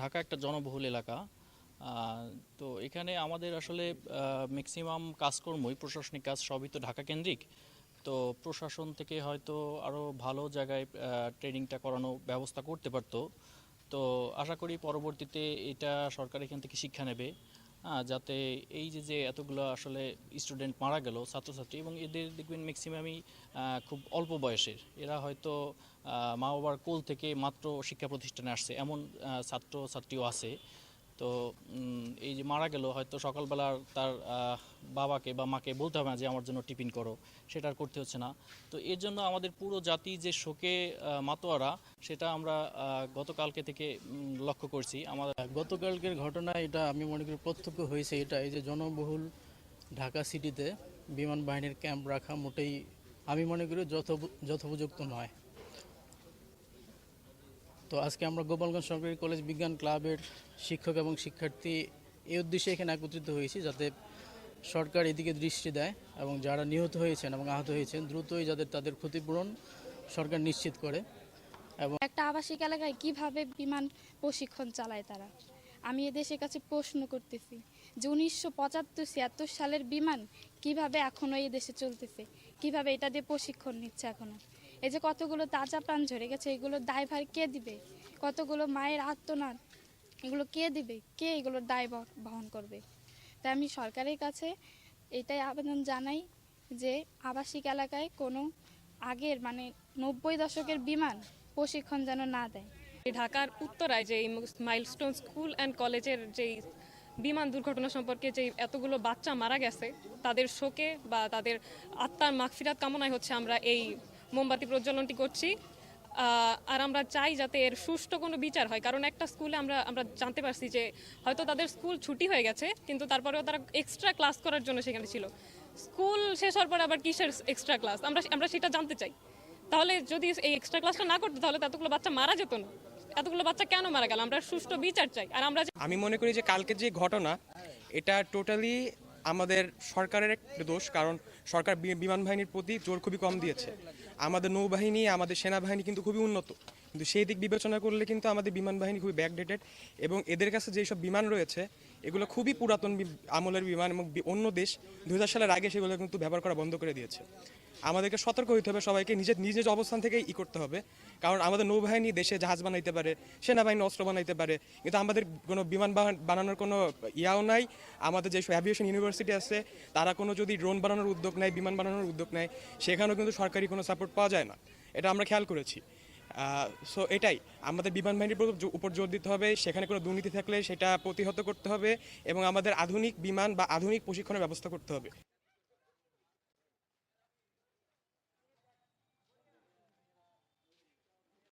ঢাকা একটা জনবহুল এলাকা। তো এখানে আমাদের আসলে ম্যাক্সিমাম কাজকর্মই প্রশাসনিক কাজ সবই তো ঢাকা কেন্দ্রিক। তো প্রশাসন থেকে হয়তো আরও ভালো জায়গায় ট্রেনিংটা করানো ব্যবস্থা করতে পারতো। তো আশা করি পরবর্তীতে এটা সরকার এখান থেকে শিক্ষা নেবে। যাতে এই যে যে এতগুলো আসলে স্টুডেন্ট মারা গেল, ছাত্রছাত্রী এবং এদের দেখবেন ম্যাক্সিমামই খুব অল্প বয়সের। এরা হয়তো মা বাবার কোল থেকে মাত্র শিক্ষা প্রতিষ্ঠানে আসছে। এমন ছাত্র ছাত্রীও আছে। তো এই যে মারা গেল, হয়তো সকালবেলা তার বাবাকে বা মাকে বলতে হবে না যে আমার জন্য টিফিন করো, সেটা করতে হচ্ছে না। তো এর জন্য আমাদের পুরো জাতি যে শোকে মাতোয়ারা, সেটা আমরা গতকালকে থেকে লক্ষ্য করছি। আমাদের গতকালকের ঘটনা এটা আমি মনে করি প্রত্যক্ষ হয়েছে এটা এই যে জনবহুল ঢাকা সিটিতে বিমান বাহিনীর ক্যাম্প রাখা মোটেই আমি মনে করি যথ যথোপযুক্ত নয়। তো আজকে আমরা গোপালগঞ্জ সরকারি কলেজ বিজ্ঞান ক্লাবের শিক্ষক এবং শিক্ষার্থী এই উদ্দেশ্যে এখানে একত্রিত হয়েছি যাতে সরকার এদিকে দৃষ্টি দেয় এবং যারা নিহত হয়েছেন এবং আহত হয়েছেন, দ্রুতই যাদের তাদের ক্ষতিপূরণ সরকার নিশ্চিত করে। এবং একটা আবাসিক এলাকায় কীভাবে বিমান প্রশিক্ষণ চালায় তারা? আমি এদেশের কাছে প্রশ্ন করতেছি যে উনিশশো পঁচাত্তর ছিয়াত্তর সালের বিমান কীভাবে এখনও এই দেশে চলতেছে? কীভাবে এটা দিয়ে প্রশিক্ষণ নিচ্ছে এখনও? এই যে কতগুলো তাজা প্রাণ ঝরে গেছে এগুলোর দায়ভার কে দিবে? কতগুলো মায়ের আত্মনাদ, এগুলো কে দিবে? কে এগুলোর দায় বহন করবে? তাই আমি সরকারের কাছে এটাই আবেদন জানাই যে আবাসিক এলাকায় কোনো আগের মানে নব্বই দশকের বিমান প্রশিক্ষণ যেন না দেয়। ঢাকার উত্তরায় যে মাইলস্টোন স্কুল অ্যান্ড কলেজের যেই বিমান দুর্ঘটনা সম্পর্কে যে এতগুলো বাচ্চা মারা গেছে, তাদের শোকে বা তাদের আত্মার মাগফিরাত কামনায় হচ্ছে আমরা এই মোমবাতি প্রজ্বলনটি করছি আর আমরা চাই যাতে এর সুষ্ঠু কোনো বিচার হয়। কারণ একটা স্কুলে আমরা আমরা জানতে পারছি যে হয়তো তাদের স্কুল ছুটি হয়ে গেছে, কিন্তু তারপরেও তারা এক্সট্রা ক্লাস করার জন্য সেখানে ছিল। স্কুল শেষ হওয়ার পরে আবার কিসের এক্সট্রা ক্লাস আমরা আমরা সেটা জানতে চাই। তাহলে যদি এই এক্সট্রা ক্লাসটা না করতো, তাহলে এতগুলো বাচ্চা মারা যেত না। এতগুলো বাচ্চা কেন মারা গেল? আমরা সুষ্ঠু বিচার চাই। আর আমরা আমি মনে করি যে কালকে যে ঘটনা, এটা টোটালি আমাদের সরকারের একটা দোষ, কারণ সরকার বিমান বাহিনীর প্রতি জোর খুবই কম দিয়েছে। আমাদের নৌবাহিনী, আমাদের সেনাবাহিনী কিন্তু খুবই উন্নত। কিন্তু সেই দিক বিবেচনা করলে কিন্তু আমাদের বিমান বাহিনী খুবই ব্যাকডেটেড এবং এদের কাছে যেসব বিমান রয়েছে, এগুলো খুবই পুরাতন আমলের বিমান এবং অন্য দেশ দু হাজার সালের আগে সেগুলো কিন্তু ব্যবহার করা বন্ধ করে দিয়েছে। আমাদেরকে সতর্ক হইতে হবে সবাইকে নিজের নিজ নিজ অবস্থান থেকেই ই করতে হবে। কারণ আমাদের নৌবাহিনী দেশে জাহাজ বানাইতে পারে, সেনাবাহিনী অস্ত্র বানাইতে পারে, কিন্তু আমাদের কোনো বিমান বানানোর কোনো ইয়াও নাই। আমাদের যে অ্যাভিয়েশন ইউনিভার্সিটি আছে, তারা কোনো যদি ড্রোন বানানোর উদ্যোগ নেয়, বিমান বানানোর উদ্যোগ নেয়, সেখানেও কিন্তু সরকারি কোনো সাপোর্ট পাওয়া যায় না। এটা আমরা খেয়াল করেছি। সো এটাই। আমাদের বিমান বাহিনীর উপর জোর দিতে হবে, সেখানে কোনো দুর্নীতি থাকলে সেটা প্রতিহত করতে হবে এবং আমাদের আধুনিক বিমান বা আধুনিক প্রশিক্ষণের ব্যবস্থা করতে হবে।